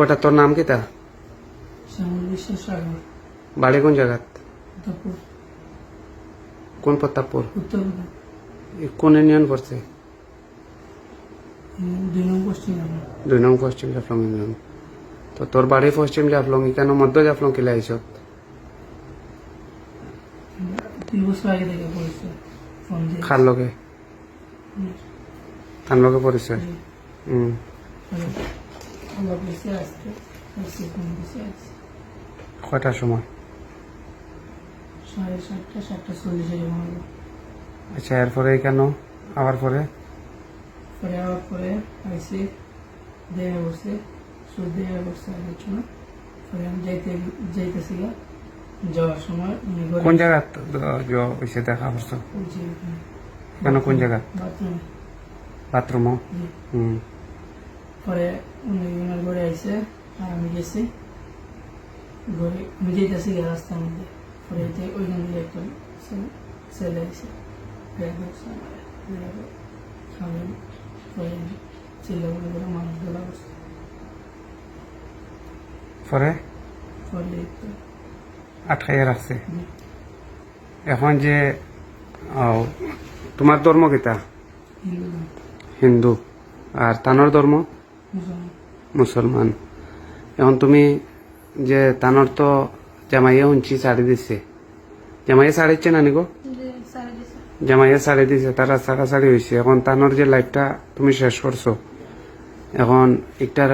ওটা তোর নাম কি তা? বাড়ি কোন উত্তরপুর। কোন প্রতাপপুর? কোন ইউনিয়ন পড়ছে? দুই নং পশ্চিম জাফলং। ইউনিয়ন। তো তোর বাড়ি পশ্চিম জাফলং কেন মধ্য জাফলং কিলা আইস খার লগে? তার লগে পরিচয় হুম। আমার বেশি আসছে আসছে ফোন আসছে কয়টার সময়? সাড়ে সাতটা সাতটা চল্লিশে জমা হলো আচ্ছা এরপরে কেন? আবার পরে? পরে আবার পরে আইসি দেখা বসছে সুদ আগের জন্য পরে আমি যাইতে যাইতেছি যাওয়ার সময় কোন জায়গা হয়েছে দেখা করছ বলছি কেন কোন জায়গা বাথরুমে বাথরুমও। হুম পরে উনি ওনার ঘরে আইসে আর আমি গেছি। ঘরে আমি যেতেছি গা রাস্তার মধ্যে। পরে ওইখান থেকে একটা ছেলে আইসে ব্যাগ ধরছে আমার। ব্যাগ খাবেন পরে চিল্লা করে মানুষ ধরা বসছে পরে? পরে আটকাইয়া রাখছে। এখন যে তোমার ধর্ম কিতা? হিন্দু হিন্দু। আর তানোর ধর্ম? মুসলমান। এখন তুমি যে তানোর তো জামাইয়া শুনছি শাড়ি দিছে। জামাইয়া শাড়ি দিচ্ছে না নিগো? জামাইয়া শাড়ি দিছে তারা সারা শাড়ি হয়েছে এখন তানোর যে লাইফটা তুমি শেষ করছ এখন একটার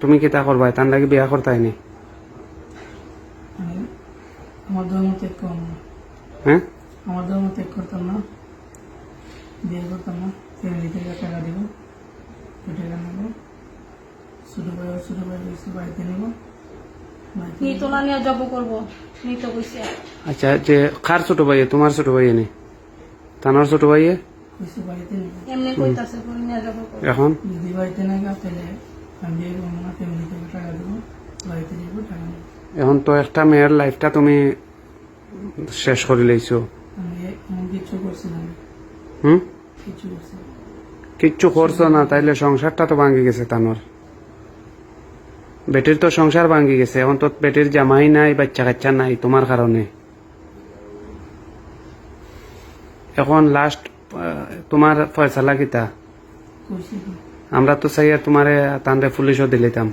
তুমি কিতা করবা? তার লাগে বিয়া করতাই নি আমি আমার ধর্ম ত্যাগ করব না। হ্যাঁ? আমার ধর্ম ত্যাগ করতাম না। বিয়ে করতাম না। ফ্যামিলি থেকে টাকা দিব। ওই টাকা নেব ছোটো ভাই আর ছোটো ভাই রয়েছে বাড়িতে নেব। বাড়িতে নি নিয়ে জব করব। নি কইছে। আচ্ছা যে কার ছোট ভাইয়ে তোমার ছোট ভাইয়ে নি? তানোর ছোট ভাইয়ে? কইছে বাড়িতে নেব। এমনি কইতাছে পরে নিয়ে জব করব। এখন? যদি বাড়িতে না গা তাহলে আমি বিয়ে করব না ফ্যামিলি থেকে টাকা দেবো। বাড়িতে যাব টাকা নেব। এখন তো একটা মেয়ের লাইফটা তুমি শেষ করে লইছো। আমি কিছু করছি না। হুম? কিছু করছি না। কিচ্ছু করছ না, তাইলে সংসারটা তো ভাঙ্গি গেছে তানোর। বেটির তো সংসার ভাঙ্গি গেছে, এখন তো বেটির জামাই নাই, বাচ্চা কাচ্চা নাই, তোমার কারণে। এখন লাস্ট তোমার ফয়সালা কিতা? আমরা তো চাইয়া তোমারে তান্ডে পুলিশও দিলিতাম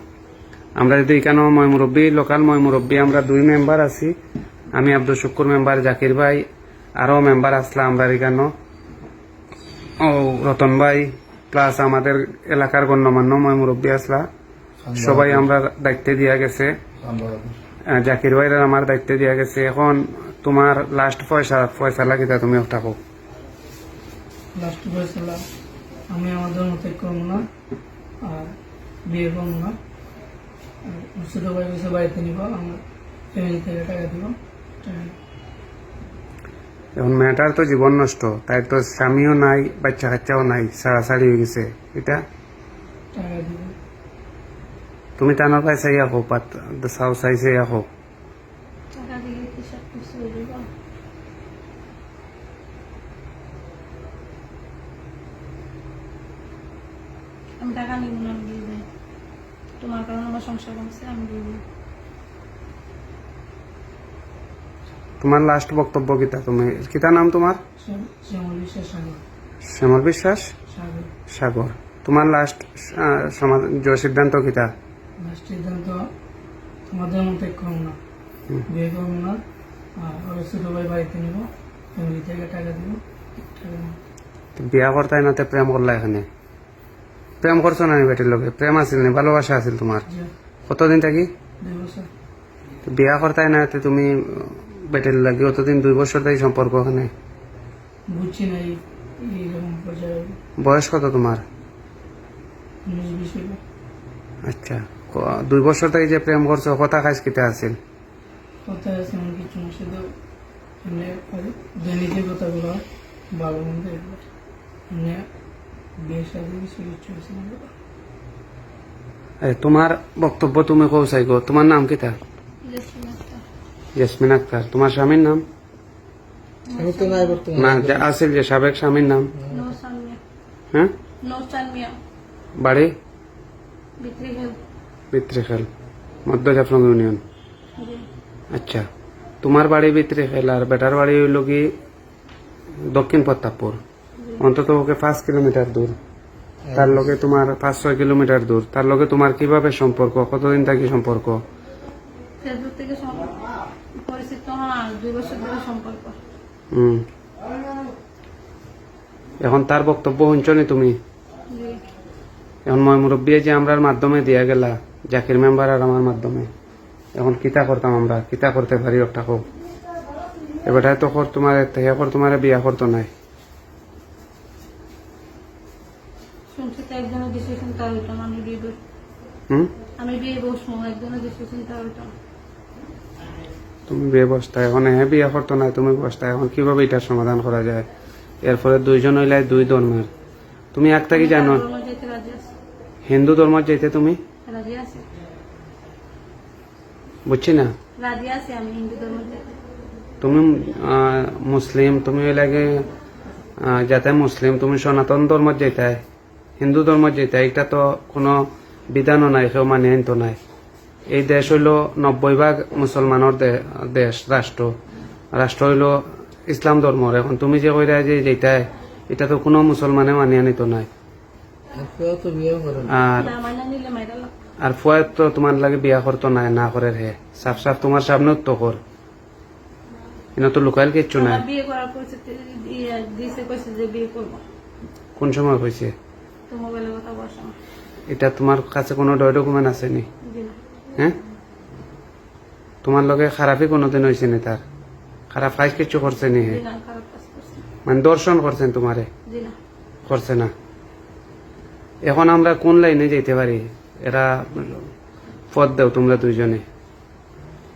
আমরা যদি এখানেও ময় মুরব্বী, লোকাল ময় মুরব্বী, আমরা দুই মেম্বার আছি। আমি আব্দুল শুকুর মেম্বার, জাকির ভাই, আরও মেম্বার আসলা আমরা এখানেও ও রতন ভাই প্লাস আমাদের এলাকার গণ্যমান্য ময় মুরব্বী আসলা। সবাই আমরা দায়িত্বে দিয়া গেছে। জাকির ভাইয়ের আমার দায়িত্বে দিয়া গেছে। এখন তোমার লাস্ট পয়সা পয়সা লাগিতা তুমি থাকো লাস্ট বয়সের আমি আমার ধর্ম ত্যাগ করব না আর বিয়ে করব না। ছোটো ভাই বাড়িতে নিব আমার ফ্যামিলি থেকে টাকা দিব। এখন মেয়েটার তো জীবন নষ্ট তাই তো স্বামীও নাই, বাচ্চা কাচ্চাও নাই সাড়াসাড়ি হয়ে গেছে। এটা তুমি টানার পাই চাই আহো পাত, চাও, চাই চাই আহো তোমার কারণে আমার সংসার ভাঙছে আমি দিয়ে দিই তোমার লাস্ট বক্তব্য কিতা? তুমি কিতা নাম তোমার? শ্যামল বিশ্বাস? সাগর। তোমার লাস্ট সমাজ যে সিদ্ধান্ত কিতা? লাস্ট সিদ্ধান্ত না বিয়ে করব না আর ওর ভাই বাড়িতে নিব ফ্যামিলি থেকে টাকা দিব বিয়া করতাই নাতে প্রেম করলা এখানে? প্রেম করছ না বেটির লগে? প্রেম আছিল নি? ভালোবাসা আছিল তোমার? কতদিন থাকি? বিয়া করতাই না তুমি বেটির লাগে অতদিন দুই বছর তাই সম্পর্ক ওখানে। বুঝছি না বয়স কত তোমার? আচ্ছা দুই বছর থেকে যে প্রেম করছ কথা খাইস কিতা আছিল? কোথায় আছে এমন কিছু না এমনি দৈনিক কথাগুলো ভালো মন্দ এমনি বিয়ে সাথে কিছু কিছু আছে না এগুলো। এ, তোমার বক্তব্য তুমি কৌ চাই গো তোমার নাম কিতা? জেসমিন আক্তার। তোমার স্বামীর নাম? না যে আছিল যে সাবেক স্বামীর নাম? হ্যাঁ? বাড়ি? ভিতরে মধ্য জাফলং ইউনিয়ন। আচ্ছা তোমার বাড়ি ভিতরে খেল আর বেটার বাড়ি হইল কি দক্ষিণ প্রতাপপুর? অন্তত ওকে পাঁচ কিলোমিটার দূর। তার লগে তোমার পাঁচ ছয় কিলোমিটার দূর। তার লগে তোমার কীভাবে সম্পর্ক? কতদিন থাকি সম্পর্ক? দুই বছর ধরে সম্পর্ক। হুম। এখন তার বক্তব্য শুনছনি তুমি? এখন মই মুরব্বী যে আমরার মাধ্যমে দিয়া গেলা জাকির মেম্বার আর আমার মাধ্যমে। এখন কিতা করতাম আমরা? কিতা করতে পারি একটা হোক এবারে তো কর তোমার হে কর তোমার বিয়া করতো নাই। হইতাম আমি বিয়ে হুম? আমি বিয়ে বসবো একজনের ডিসিশন তা হইতাম তুমি বিয়ে বসতা এখন হে বিয়া করতো নাই তুমি বসতা এখন কীভাবে এটার সমাধান করা যায়? এরপরে দুইজন হইলে দুই ধর্মের। তুমি একটা কি জানো? যেতে হিন্দু ধর্ম যেতে তুমি? বুঝছি না? যেতে। তুমি মুসলিম তুমি ওই লাগে যাতে মুসলিম তুমি সনাতন ধর্ম যেতাই হিন্দু ধর্ম যেতাই এটা তো কোনো বিধানও নাই কেউ মানে তো নাই। এই দেশ হইল নব্বই ভাগ মুসলমানের দেশ রাষ্ট্র রাষ্ট্র হইল ইসলাম ধর্মর এখন তুমি যে কইরা যে যেটাই এটা তো কোনো মুসলমানে মানি আনিত নাই। আর আর ফুয়ার তো তোমার লাগে বিয়া করতো নাই না করে হে। সাফ সাফ তোমার সামনে তো কর। এটা তো লুকাইল কিচ্ছু নাই। ইয়ে কোন সময় হয়েছে এটা তোমার কাছে কোনো ডয় ডকুমেন্ট আছে না। হ্যাঁ? তোমার লগে খারাপই কোনোদিন হয়েছে নি তার? খারাপ কাজ কিছু করছে নি হে? মানে দর্শন করছেন তোমারে? করছে না? এখন আমরা কোন লাইনে যেতে পারি? এরা পদ দেও তোমরা দুইজনে।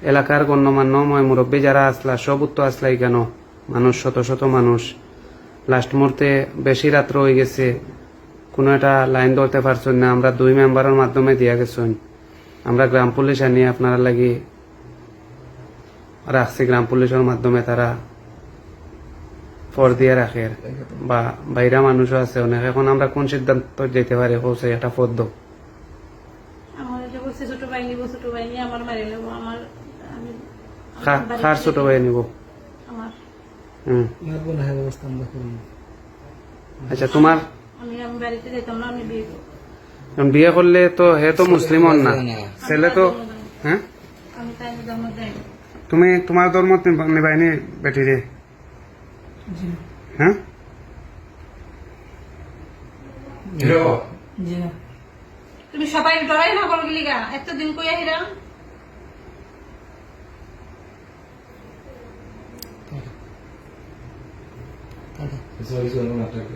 এলাকার গণ্যমান্য ময় মুরব্বী যারা আসলা সব উত্তর আসলাই কেন? মানুষ শত শত মানুষ। লাস্ট মুহূর্তে বেশি রাত্র হয়ে গেছে। কোনো একটা লাইন ধরতে পারছেন না আমরা দুই মেম্বারের মাধ্যমে দিয়া গেছেন। আমরা গ্রাম পুলিশ আনি আপনারা লাগি রাখছি গ্রাম পুলিশের মাধ্যমে তারা ফর দিয়ে রাখে। বা বাইরা মানুষও আছে অনেক। এখন আমরা কোন সিদ্ধান্ত যেতে পারি? কৌশে একটা পদ দাও। আমার এটা বলছে ছোট ভাই নিব ছোট ভাই নিয়ে আমার মারি নেব আমার আমি খা- খার ছোট ভাই নিব হুম। মারবো না হ্যাঁ ব্যবস্থা আমরা করব আচ্ছা তোমার? আমি আমি বাড়িতে যেতাম না আমি বিয়ে করব এখন বিয়ে করলে তো হে তো মুসলিম হন না। ছেলে তো হ্যাঁ? তুমি তোমার ধর্ম নিবাহিনী বেটি রে। জি। হ্যাঁ? তুমি সবাই ডরাই না করো গিলিগা এতদিন কইয়া হিরা টাটা Eso hizo en un ataque.